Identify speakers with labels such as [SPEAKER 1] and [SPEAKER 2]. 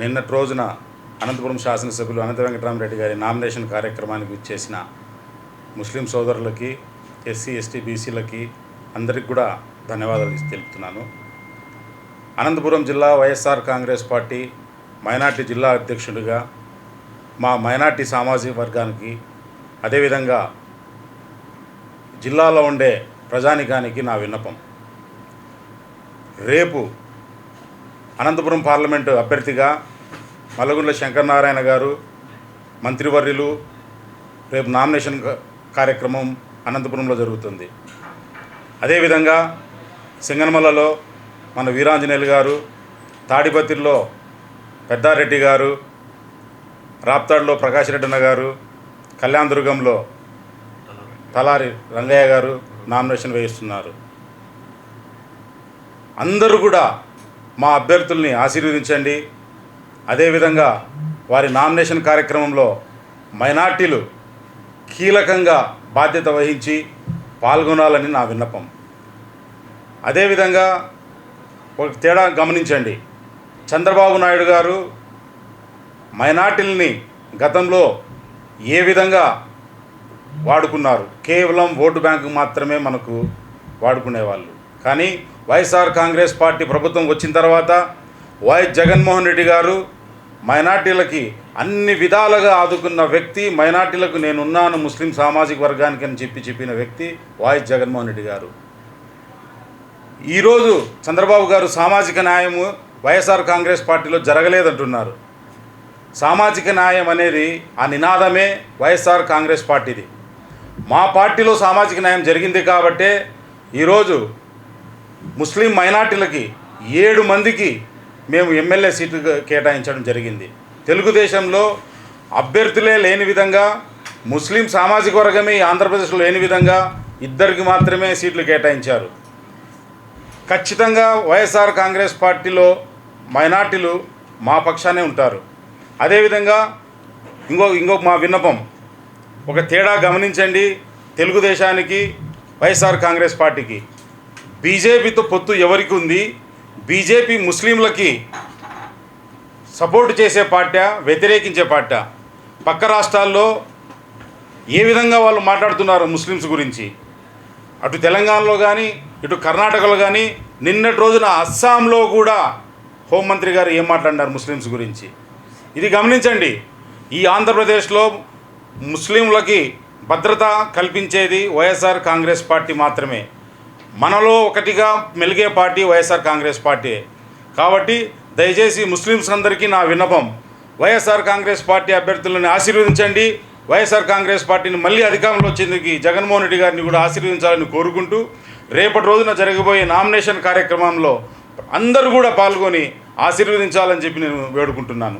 [SPEAKER 1] నిన్నటి రోజున అనంతపురం శాసనసభ్యులు అనంత వెంకటరామరెడ్డి గారి నామినేషన్ కార్యక్రమానికి ఇచ్చేసిన ముస్లిం సోదరులకి ఎస్సీ ఎస్టీ బీసీలకి అందరికి కూడా ధన్యవాదాలు తెలుపుతున్నాను. అనంతపురం జిల్లా వైఎస్ఆర్ కాంగ్రెస్ పార్టీ మైనార్టీ జిల్లా అధ్యక్షుడిగా మా మైనార్టీ సామాజిక వర్గానికి అదేవిధంగా జిల్లాలో ఉండే ప్రజానికానికి నా విన్నపం. రేపు అనంతపురం పార్లమెంటు అభ్యర్థిగా మల్లగుండ్ల శంకరనారాయణ గారు మంత్రివర్యులు రేపు నామినేషన్ కార్యక్రమం అనంతపురంలో జరుగుతుంది. అదేవిధంగా సింగనమలలో మన వీరాంజనేయులు గారు తాడిపత్రిలో పెద్దారెడ్డి గారు రాప్తాడులో ప్రకాష్ రెడ్డి అన్న గారు కళ్యాణదుర్గంలో తలారి రంగయ్య గారు నామినేషన్ వేయిస్తున్నారు. అందరూ కూడా మా అభ్యర్థుల్ని ఆశీర్వదించండి. అదేవిధంగా వారి నామినేషన్ కార్యక్రమంలో మైనార్టీలు కీలకంగా బాధ్యత వహించి పాల్గొనాలని నా విన్నపం. అదేవిధంగా ఒక తేడా గమనించండి. చంద్రబాబు నాయుడు గారు మైనార్టీలని గతంలో ఏ విధంగా వాడుకున్నారు? కేవలం ఓటు బ్యాంకు మాత్రమే మనకు వాడుకునేవాళ్ళు. కానీ వైఎస్ఆర్ కాంగ్రెస్ పార్టీ ప్రభుత్వం వచ్చిన తర్వాత వైఎస్ జగన్మోహన్ రెడ్డి గారు మైనార్టీలకి అన్ని విధాలుగా ఆదుకున్న వ్యక్తి మైనార్టీలకు నేనున్నాను ముస్లిం సామాజిక వర్గానికి అని చెప్పి చెప్పిన వ్యక్తి వైఎస్ జగన్మోహన్ రెడ్డి గారు. ఈరోజు చంద్రబాబు గారు సామాజిక న్యాయము వైఎస్ఆర్ కాంగ్రెస్ పార్టీలో జరగలేదంటున్నారు. సామాజిక న్యాయం అనేది ఆ నినాదమే వైఎస్ఆర్ కాంగ్రెస్ పార్టీది. మా పార్టీలో సామాజిక న్యాయం జరిగింది కాబట్టే ఈరోజు ముస్లిం మైనార్టీలకి ఏడు మందికి మేము ఎమ్మెల్యే సీట్లు కేటాయించడం జరిగింది. తెలుగుదేశంలో అభ్యర్థులే లేని విధంగా ముస్లిం సామాజిక వర్గమే ఈ ఆంధ్రప్రదేశ్లో లేని విధంగా ఇద్దరికి మాత్రమే సీట్లు కేటాయించారు. ఖచ్చితంగా వైఎస్ఆర్ కాంగ్రెస్ పార్టీలో మైనార్టీలు మా పక్షానే ఉంటారు. అదేవిధంగా ఇంకో ఇంకొక మా విన్నపం ఒక తేడా గమనించండి తెలుగుదేశానికి వైఎస్ఆర్ కాంగ్రెస్ పార్టీకి. బీజేపీతో పొత్తు ఎవరికి ఉంది? బీజేపీ ముస్లింలకి సపోర్ట్ చేసే పార్టీ వ్యతిరేకించే పార్టీ పక్క రాష్ట్రాల్లో ఏ విధంగా వాళ్ళు మాట్లాడుతున్నారు ముస్లిమ్స్ గురించి? అటు తెలంగాణలో కానీ ఇటు కర్ణాటకలో కానీ నిన్నటి రోజున అస్సాంలో కూడా హోంమంత్రి గారు ఏం మాట్లాడినారు ముస్లిమ్స్ గురించి? ఇది గమనించండి. ఈ ఆంధ్రప్రదేశ్లో ముస్లింలకి భద్రత కల్పించేది వైఎస్ఆర్ కాంగ్రెస్ పార్టీ మాత్రమే. మనలో ఒకటిగా మెలిగే పార్టీ వైఎస్ఆర్ కాంగ్రెస్ పార్టీ. కాబట్టి దయచేసి ముస్లిమ్స్ అందరికీ నా విన్నపం. వైఎస్ఆర్ కాంగ్రెస్ పార్టీ అభ్యర్థులను ఆశీర్వదించండి. వైఎస్ఆర్ కాంగ్రెస్ పార్టీని మళ్ళీ అధికారంలో వచ్చేందుకు జగన్మోహన్ రెడ్డి గారిని కూడా ఆశీర్వదించాలని కోరుకుంటూ రేపటి రోజున జరగబోయే నామినేషన్ కార్యక్రమంలో అందరూ కూడా పాల్గొని ఆశీర్వదించాలని చెప్పి నేను వేడుకుంటున్నాను.